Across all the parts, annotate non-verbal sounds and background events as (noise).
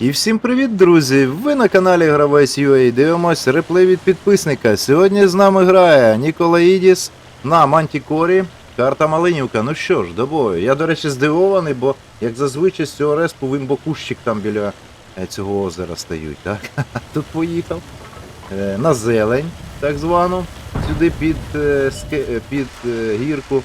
І всім привіт, друзі! Ви на каналі Гравець UA дивимось реплей від підписника. Сьогодні з нами грає Ніколаїдіс на Мантікорі. Карта Малинівка. Ну що ж, до бою. Я, до речі, здивований, бо як зазвичай з цього респу вимбокущик там біля е, цього озера стають, так? (laughs) Тут поїхав. Е, На зелень, так звану. Сюди під, е, під гірку.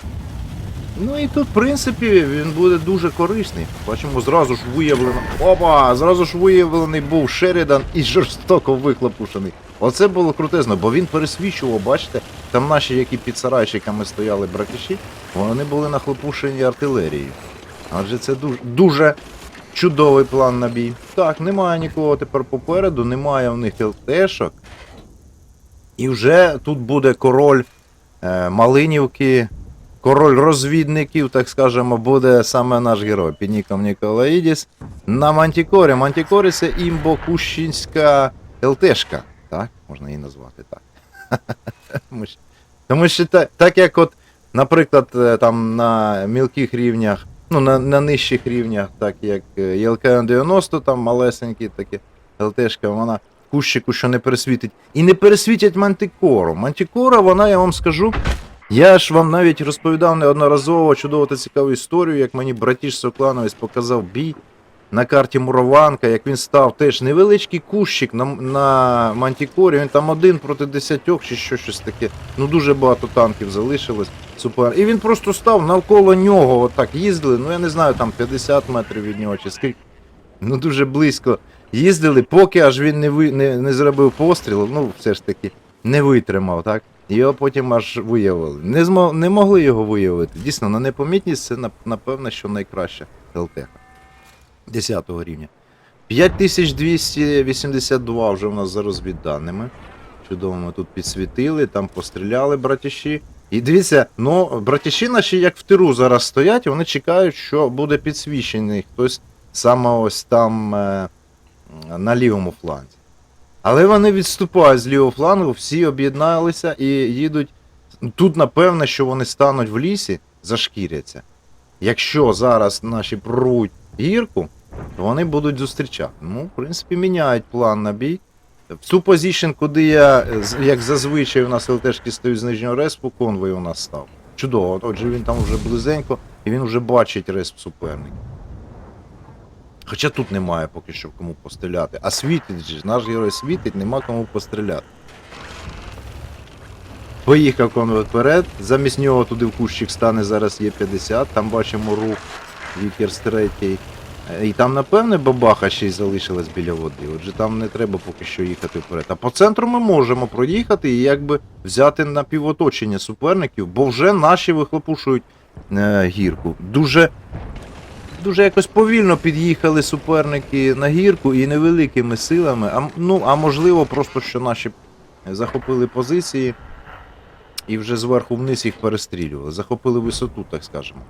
Ну і тут, в принципі, він буде дуже корисний. Бачимо, зразу ж виявлено. Опа! Зразу ж виявлений був Шерідан і жорстоко вихлопушений. Оце було крутезно, бо він пересвічував, бачите, там наші, які під сарайчиками стояли братіші, вони були нахлопушені артилерією. Адже це дуже, дуже чудовий план на бій. Так, немає нікого тепер попереду, немає в них ЛТшок. І вже тут буде король е, Малинівки, король розвідників, так скажемо, буде саме наш герой під ніком Ніколаїдіс на Мантікорі. Мантікорі це імбокущинська ЛТшка. Так, можна її назвати так. (laughs) Тому що, так, так як от, наприклад, е, там на мілких рівнях, ну на, на нижчих рівнях, так як е, ЄЛК-90, там малесенькі такі ЛТшка, вона кущику, що не пересвітить. І не пересвітять мантикору. Мантикора, вона, я вам скажу, я ж вам навіть розповідав неодноразово чудову та цікаву історію, як мені братіш Соклановець показав бій на карті Мурованка, як він став теж невеличкий кущик на, на Мантікорі, він там один проти десятьох чи що, щось таке. Ну дуже багато танків залишилось. Супер. І він просто став навколо нього, отак їздили, ну я не знаю, там 50 метрів від нього чи скільки. Ну дуже близько їздили, поки аж він не, ви, не, не зробив постріл, ну все ж таки не витримав, так? Його потім аж виявили. Не, змо, не могли його виявити. Дійсно, на непомітність це нап- напевно, що найкраща ЛТХ. 10 рівня. 5282 вже у нас за розвідданими. Чудово ми тут підсвітили, там постріляли братіші. І дивіться, ну, братіші наші як в тиру зараз стоять, вони чекають, що буде підсвічений хтось саме ось там е, на лівому фланзі. Але вони відступають з лівого флангу, всі об'єдналися і їдуть. Тут, напевне, що вони стануть в лісі, зашкіряться. Якщо зараз наші прорвуть гірку, то вони будуть зустрічати. Ну, в принципі, міняють план на бій. В цю позицію, куди я, як зазвичай у нас ЛТшки стоять з нижнього респу, конвой у нас став. Чудово, отже він там вже близенько, і він вже бачить респ суперника. Хоча тут немає поки що кому постріляти. А світить же, наш герой світить, нема кому постріляти. Поїхав конвой вперед, замість нього туди в кущик стане зараз є 50, там бачимо рух Вікерс третій. Е, І там, напевне, бабаха ще й залишилась біля води. Отже, там не треба поки що їхати вперед. А по центру ми можемо проїхати і якби взяти на півоточення суперників, бо вже наші вихлопушують е, гірку. Дуже дуже якось повільно під'їхали суперники на гірку і невеликими силами. А, ну, а можливо, просто що наші захопили позиції і вже зверху вниз їх перестрілювали. Захопили висоту, так скажемо.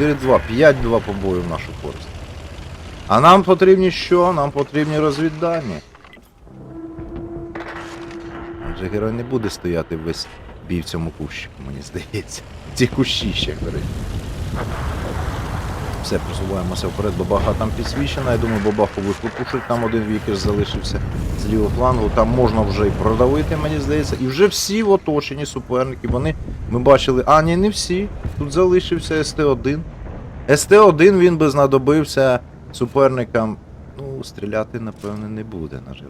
4-2, 5-2 побою в нашу користь. А нам потрібні що? Нам потрібні розвіддані. Адже герой не буде стояти весь бій в цьому кущику, мені здається. Ці кущі ще, речі. Все, просуваємося вперед, бабаха там підсвічена. Я думаю, бабаху вихлопушить, там один вікер залишився з лівого флангу. Там можна вже і продавити, мені здається. І вже всі в оточенні суперники. Вони ми бачили. А, ні, не всі. Тут залишився СТ-1. СТ-1 він би знадобився суперникам. Ну, стріляти, напевне, не буде, на жаль.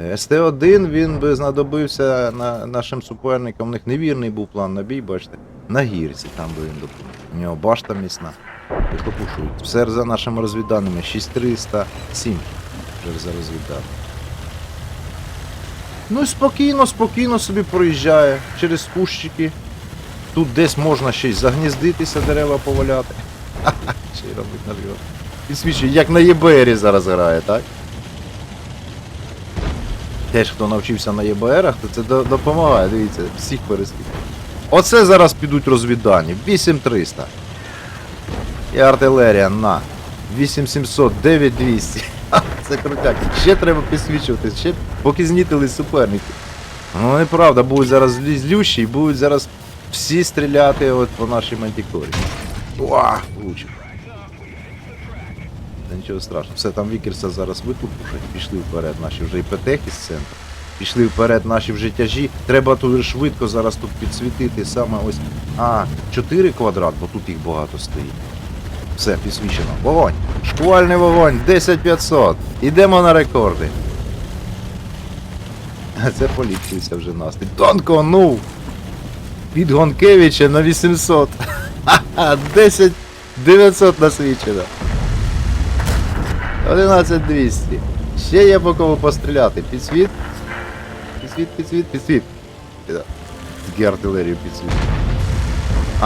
Е, СТ-1 він би знадобився на, нашим суперникам. У них невірний був план на бій, бачите. На гірці там би він допомог. У нього башта міцна. Вихлопушують. Все за нашими розвідданими. 6307. Вже за розвідданими. Ну і спокійно, спокійно собі проїжджає через кущики. Тут десь можна ще й загніздитися, дерева поваляти. (laughs) Ще й робить наш герой. Підсвічує, як на ЄБРі зараз грає, так? Теж хто навчився на ЄБРах, то це допомагає, дивіться, всіх перескидає. Оце зараз підуть розвіддані. 8300. І артилерія на 8700, 9200. Це крутяк. Ще треба підсвічувати, ще поки знітили суперники. Ну неправда, будуть зараз злющі і будуть зараз всі стріляти от по нашій мантікорі. Уа, влучив. нічого страшного. Все, там Вікерса зараз викупушать, пішли вперед наші вже і ПТХ із центру. Пішли вперед наші вже тяжі. Треба тут швидко зараз тут підсвітити саме ось. А, 4 квадрат, бо тут їх багато стоїть. Все, підсвічено. Вогонь! Шквальний вогонь, 10500. Ідемо на рекорди. Це поліпшився вже настрій. Тонконув! Від Гонкевича на 800. Ха-ха, 10 900 насвічено. 11 200. Ще є по кому постріляти. Підсвіт. Підсвіт, підсвіт, підсвіт. Тільки артилерію підсвіт.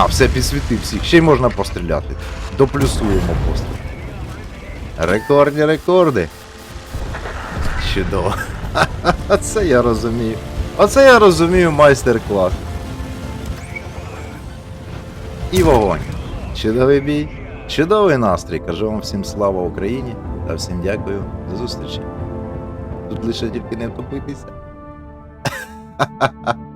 А, все підсвітив всіх. Ще й можна постріляти. Доплюсуємо постріл. Рекордні рекорди. Чудово. (laughs) Оце я розумію. Оце я розумію майстер-клас. І вогонь. Чудовий бій, чудовий настрій. Кажу вам всім слава Україні та всім дякую. До зустрічі. Тут лише тільки не втопитися. (laughs)